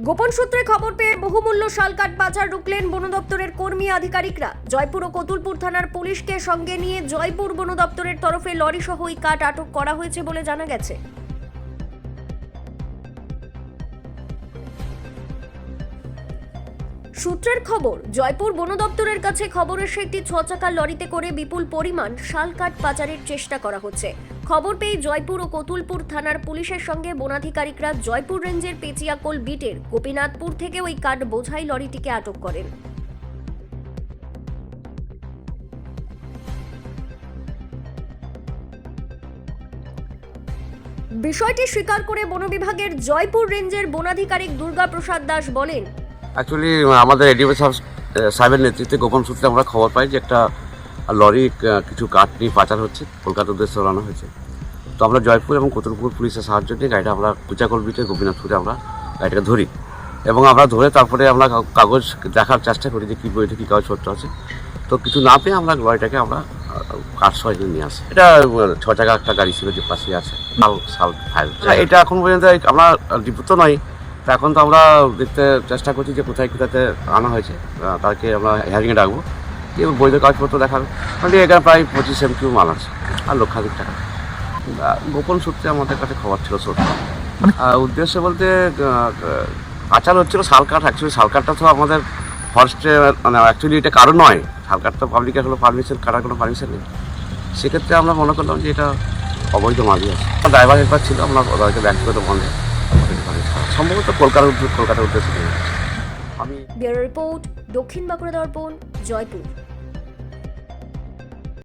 গোপন সূত্রে খবর পেয়ে বহুমূল্য শালকাট বাজার রুকলেন বন দপ্তরের কর্মী আধিকারিকরা। জয়পুর ও কতুলপুর থানার পুলিশকে সঙ্গে নিয়ে জয়পুর বন দপ্তরের তরফে লরি সহ কাঠ আটক করা হয়েছে বলে জানা গেছে। সূত্রের খবর, জয়পুর বন দপ্তরের কাছে খবর এসে একটি ছ চাকার লরিতে করে বিপুল পরিমাণ শালকাঠ পাচারের চেষ্টা করা হচ্ছে। খবর পেয়ে জয়পুর ও কতুলপুর থানার পুলিশের সঙ্গে বনাধিকারিকরা জয়পুর রেঞ্জের পেচিয়াকোল বিটের গোপীনাথপুর থেকে ওই কাঠ বোঝাই লরিটিকে আটক করেন। বিষয়টি স্বীকার করে বন বিভাগের জয়পুর রেঞ্জের বনাধিকারিক দুর্গা প্রসাদ দাস বলেন অ্যাকচুয়ালি আমাদের এডিও সাহেবের নেতৃত্বে গোপন সূত্রে আমরা খবর পাই যে একটা লরি কিছু কাঠ নিয়ে পাচার হচ্ছে। কলকাতার উদ্দেশ্যে রওনা হয়েছে। তো আমরা জয়পুর এবং কতুলপুর পুলিশের সাহায্য নিয়ে গাড়িটা আমরা কুচাকল বিটে গোপীনাথপুরে আমরা গাড়িটাকে ধরি। এবং আমরা ধরে তারপরে আমরা কাগজ দেখার চেষ্টা করি যে কী বইতে কী কাগজপত্র আছে। তো কিছু না পেয়ে আমরা লরিটাকে আমরা কাঠ সহ নিয়ে আসি। এটা ছ চাকা একটা গাড়ি ছিল যে পাশে আছে। সাল সাল ফাইল এটা এখন পর্যন্ত আমরা ডিপুত নয় তা এখন তো আমরা দেখতে চেষ্টা করছি যে কোথায় কোথাতে আনা হয়েছে। তাকে আমরা হিয়ারিংয়ে ডাকবো। দিয়ে বৈধ কাগজপত্র দেখাবো। মানে এখানে প্রায় পঁচিশ এম কিউ মাল আছে আর লক্ষাধিক টাকা। গোপন সূত্রে আমাদের কাছে খবর ছিল সত্য আহ, উদ্দেশ্য বলতে পাচার হচ্ছিল শাল কাঠ। অ্যাকচুয়ালি শাল কাঠটা তো আমাদের ফরেস্টে মানে অ্যাকচুয়ালি এটা কারও নয়। শাল কাঠ তো পাবলিকের হলো পারমিশন কাটার কোনো পারমিশন নেই। সেক্ষেত্রে আমরা মনে করলাম যে এটা অবৈধ মালই আছে। ড্রাইভার একবার ছিল আমরা ওদেরকে ব্যক্তিগত বন্ধে সম্ভবত কলকাতার উদ্দেশ্যে কলকাতার উদ্দেশ্যে আমি ব্যুরো রিপোর্ট দক্ষিণ বাঁকুড়া দর্পণ জয়পুর।